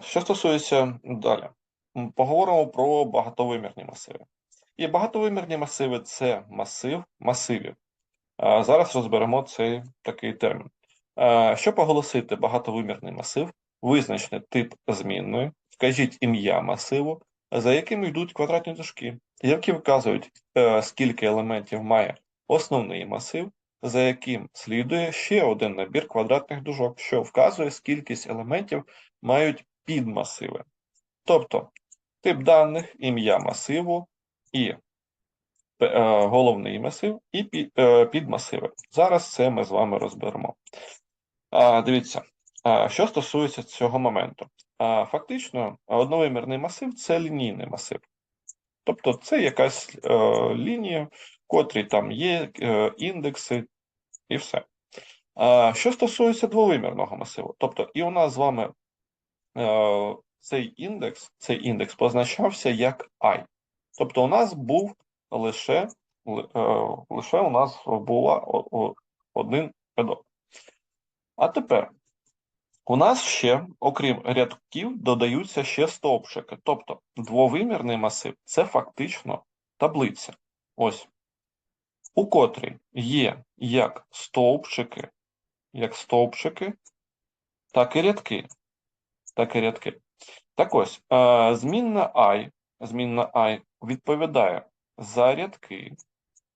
Що стосується далі, поговоримо про багатовимірні масиви. І багатовимірні масиви це масив масивів. Зараз розберемо цей такий термін. А, щоб оголосити багатовимірний масив, визначте тип змінної, вкажіть ім'я масиву, за яким йдуть квадратні дужки, які вказують, е, скільки елементів має основний масив, за яким слідує ще один набір квадратних дужок, що вказує скількість елементів мають підмасиви. Тобто тип даних, ім'я масиву і е, головний масив, і е, підмасиви. Зараз це ми з вами розберемо. Дивіться, що стосується цього моменту. Фактично, одновимірний масив це лінійний масив. Тобто це якась е, лінія, в котрій там є індекси і все. Що стосується двовимірного масиву, тобто і у нас з вами цей індекс, цей індекс позначався як i. Тобто у нас був лише, е, лише у нас була один рядок. А тепер у нас ще, окрім рядків, додаються ще стовпчики. Тобто двовимірний масив це фактично таблиця. Ось, у котрій є як стовпчики, як стовпчики, так і рядки. Так і рядки. Так ось, е, змінна i, змінна і відповідає за рядки.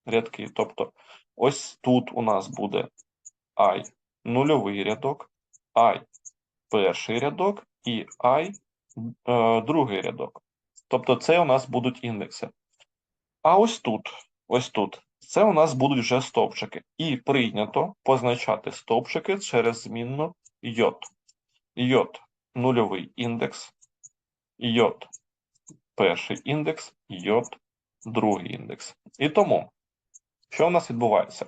Рядки. Тобто, ось тут у нас буде і нульовий рядок, i перший рядок і і е, другий рядок. Тобто, це у нас будуть індекси. А ось тут, ось тут, це у нас будуть вже стовпчики. І прийнято позначати стовпчики через змінну йод. Йод нульовий індекс, йод перший індекс, йод другий індекс. І тому, що у нас відбувається?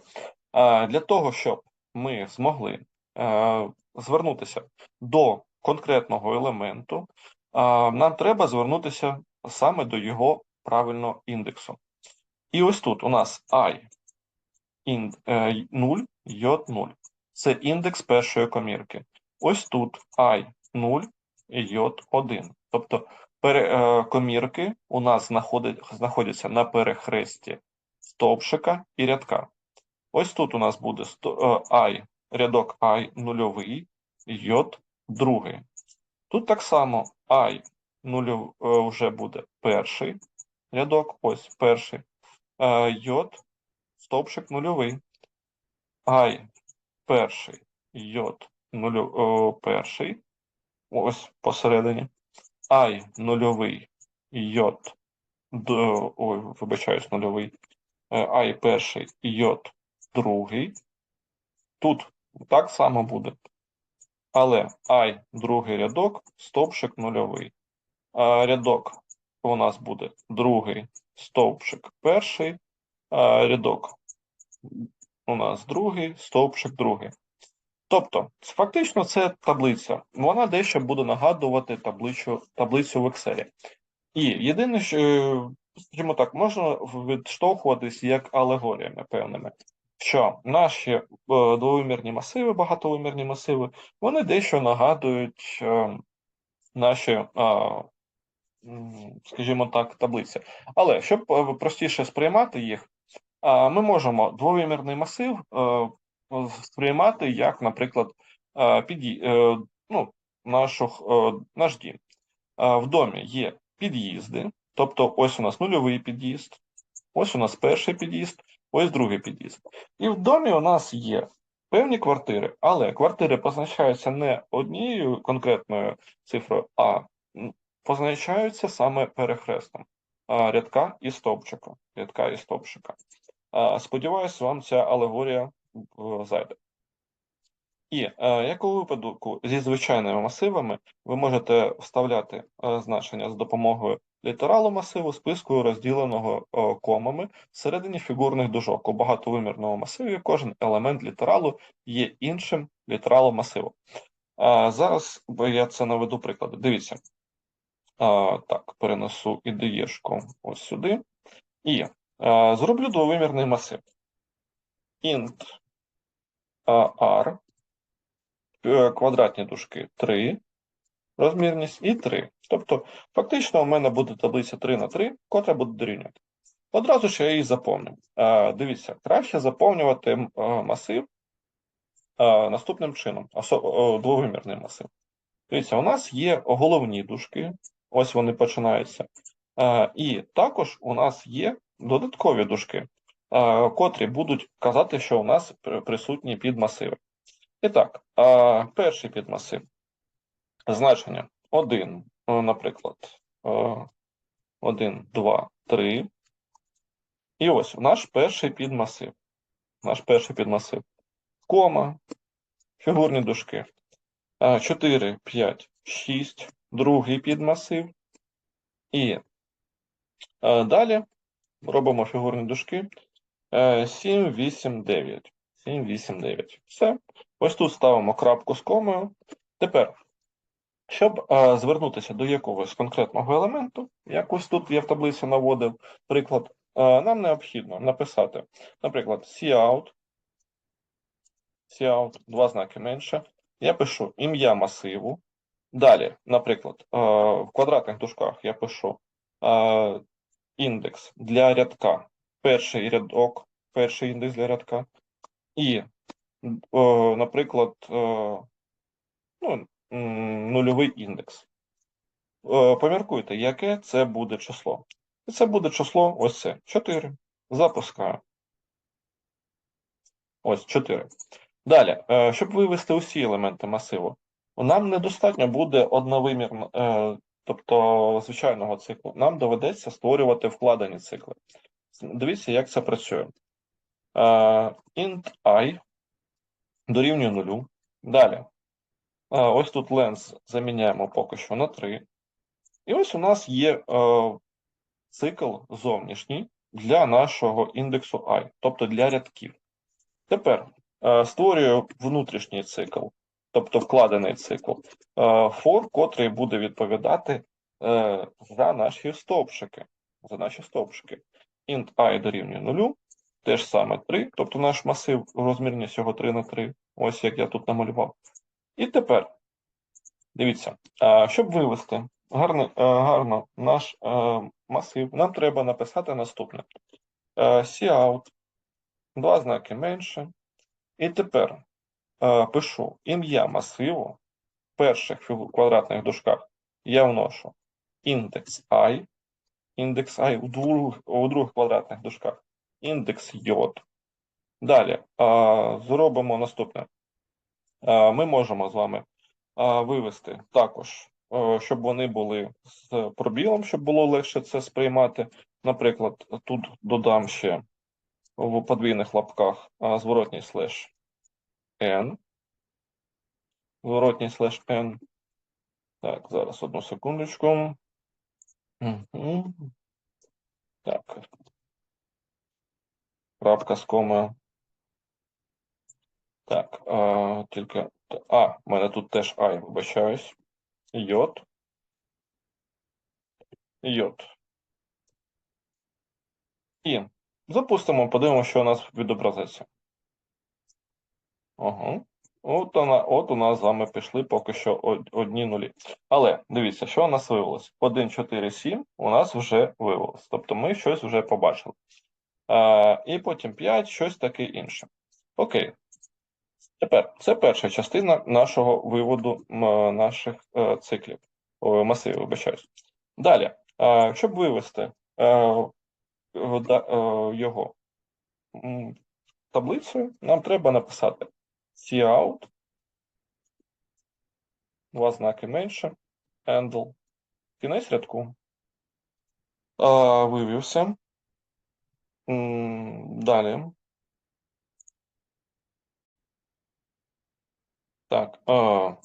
Для того, щоб ми змогли е, звернутися до конкретного елементу, нам треба звернутися саме до його правильного індексу. І ось тут у нас і ін, е, 0, йод 0. Це індекс першої комірки. Ось тут i 0, йод 1. Тобто е, комірки у нас знаходять, знаходяться на перехресті стовпчика і рядка. Ось тут у нас буде сто- е, i, рядок і нульовий, йод другий. Тут так само і нульов, е, вже буде перший рядок, ось перший. Йод, стовпчик нульовий. i перший, йод перший, ось посередині. i нульовий, йод, д- ой, вибачаюсь, нульовий. Е, i перший, йод другий. Тут так само буде. Але і другий рядок, стовпчик нульовий. А рядок у нас буде другий, стовпчик перший, а рядок у нас другий, стовпчик другий. Тобто, фактично, це таблиця. Вона дещо буде нагадувати таблицю, таблицю в Excel. І єдине, що, е, скажімо так, можна відштовхуватись як алегоріями певними, що наші е, двовимірні масиви, багатовимірні масиви, вони дещо нагадують е, наші, е, скажімо так, таблиці. Але щоб е, простіше сприймати їх, ми можемо двовимірний масив сприймати як, наприклад, е, під'ї... е, ну, нашу, е, наш дім. В домі є під'їзди, тобто ось у нас нульовий під'їзд, ось у нас перший під'їзд, ось другий під'їзд. І в домі у нас є певні квартири, але квартири позначаються не однією конкретною цифрою, а позначаються саме перехрестом рядка і стовпчика. Рядка і стовпчика. Сподіваюсь, вам ця алегорія зайде. І е, як у випадку зі звичайними масивами, ви можете вставляти е, значення з допомогою літералу масиву, списку розділеного е, комами всередині фігурних дужок. У багатовимірному масиві кожен елемент літералу є іншим літералом масиву. Зараз я це наведу приклади. Дивіться. Так, перенесу ідеєшку ось сюди. І зроблю двовимірний масив. int а, r, е, квадратні дужки 3, розмірність і 3. Тобто, фактично, у мене буде таблиця 3 на 3, котра буде дорівнювати. Одразу ж я її заповню. Е, Дивіться, краще заповнювати е, масив наступним чином, двовимірний масив. Дивіться, у нас є головні дужки, ось вони починаються. І також у нас є додаткові дужки, котрі будуть казати, що у нас присутні підмасиви. І так, е, перший підмасив. Значення 1, наприклад, 1, 2, 3. І ось наш перший підмасив. Наш перший підмасив. Кома, фігурні дужки. 4, 5, 6, другий підмасив. І е, далі робимо фігурні дужки. 7, 8, 9. 7, 8, 9. Все. Ось тут ставимо крапку з комою. Тепер, щоб е, звернутися до якогось конкретного елементу, як ось тут я в таблиці наводив приклад, е, нам необхідно написати, наприклад, cout, cout, два знаки менше. Я пишу ім'я масиву. Далі, наприклад, е, в квадратних дужках я пишу е, індекс для рядка, перший рядок, перший індекс для рядка, і, наприклад, ну, нульовий індекс. Поміркуйте, яке це буде число. І це буде число ось це 4. Запускаю. Ось 4. Далі, е, щоб вивести усі елементи масиву, нам недостатньо буде одновимірно, е, тобто звичайного циклу. Нам доведеться створювати вкладені цикли. Дивіться, як це працює. Е, int i дорівнює нулю. Далі. Е, Ось тут length заміняємо поки що на 3. І ось у нас є е, цикл зовнішній для нашого індексу i, тобто для рядків. Тепер е, створюю внутрішній цикл, тобто вкладений цикл, е, for, котрий буде відповідати е, за наші стовпчики. За наші стовпчики. Int i дорівнює 0, теж саме 3, тобто наш масив розмірність його 3 на 3, ось як я тут намалював. І тепер, дивіться, щоб вивести гарно, е, гарно наш е, масив, нам треба написати наступне. Е, cout, два знаки менше. І тепер пишу ім'я масиву в перших квадратних дужках я вношу індекс i, індекс і у двох, у других квадратних дужках, індекс j. Далі е, зробимо наступне. Е, ми можемо з вами е, вивести також, е, щоб вони були з пробілом, щоб було легше це сприймати. Наприклад, тут додам ще в подвійних лапках а, зворотній слеш n. Зворотній слеш n. Так, зараз одну секундочку. Так. Крапка з комою. Так, а, тільки. А, в мене тут теж I, вибачаюсь. Йод. Йод. І запустимо, подивимося, що у нас відобразиться. Ага. От, вона, от у нас з вами пішли поки що одні нулі. Але дивіться, що у нас виявилось? 1, 4, 7 у нас вже виявилось. Тобто ми щось вже побачили. А, і потім 5, щось таке інше. Окей. Тепер це перша частина нашого виводу наших е, циклів, масивів, вибачаюсь. Далі, е, щоб вивести е, е, його таблицею, нам треба написати cout, два знаки менше, handle, кінець рядку. А, вивівся. Далі. Так, а,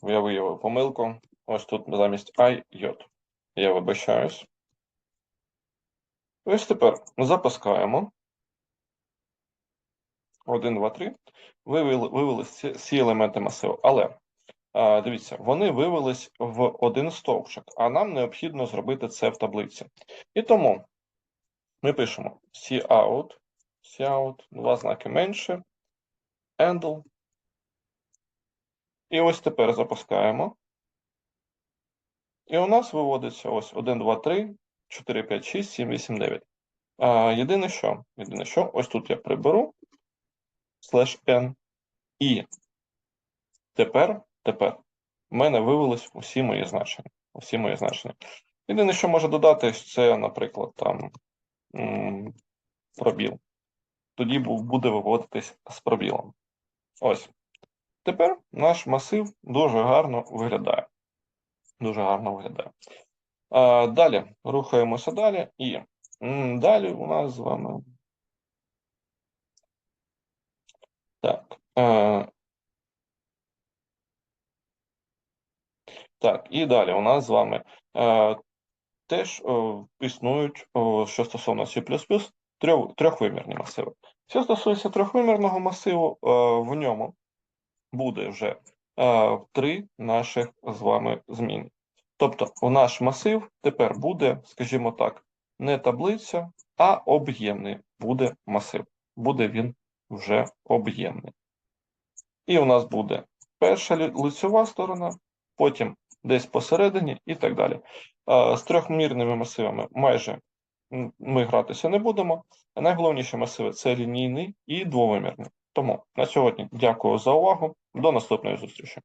я виявив помилку. Ось тут замість I йод. Я вибачаюсь. Ось тепер запускаємо. 1, 2, 3. Вивели, вивелись ці, ці елементи масиву. Але дивіться, вони вивелись в один стовпчик, а нам необхідно зробити це в таблиці. І тому ми пишемо cout, cout, два знаки менше, handle. І ось тепер запускаємо. І у нас виводиться ось 1, 2, 3, 4, 5, 6, 7, 8, 9. А, єдине що, єдине що, ось тут я приберу слеш n, і тепер, тепер в мене вивелись усі мої значення. Усі мої значення. Єдине, що можу додати, це, наприклад, там пробіл. Тоді буде виводитись з пробілом. Ось. Тепер наш масив дуже гарно виглядає. Дуже гарно виглядає. А, далі рухаємося далі. І далі у нас з вами. Так. Е, так, і далі у нас з вами е, теж о, існують, о, що стосовно C++, трьох, трьохвимірні масиви. Що стосується трьохвимірного масиву, е, в ньому буде вже е, три наших з вами зміни. Тобто, у наш масив тепер буде, скажімо так, не таблиця, а об'ємний буде масив. Буде він вже об'ємний. І у нас буде перша лицьова сторона, потім десь посередині і так далі. З трьохмірними масивами майже ми гратися не будемо. Найголовніші масиви це лінійний і двовимірний. Тому на сьогодні дякую за увагу. До наступної зустрічі.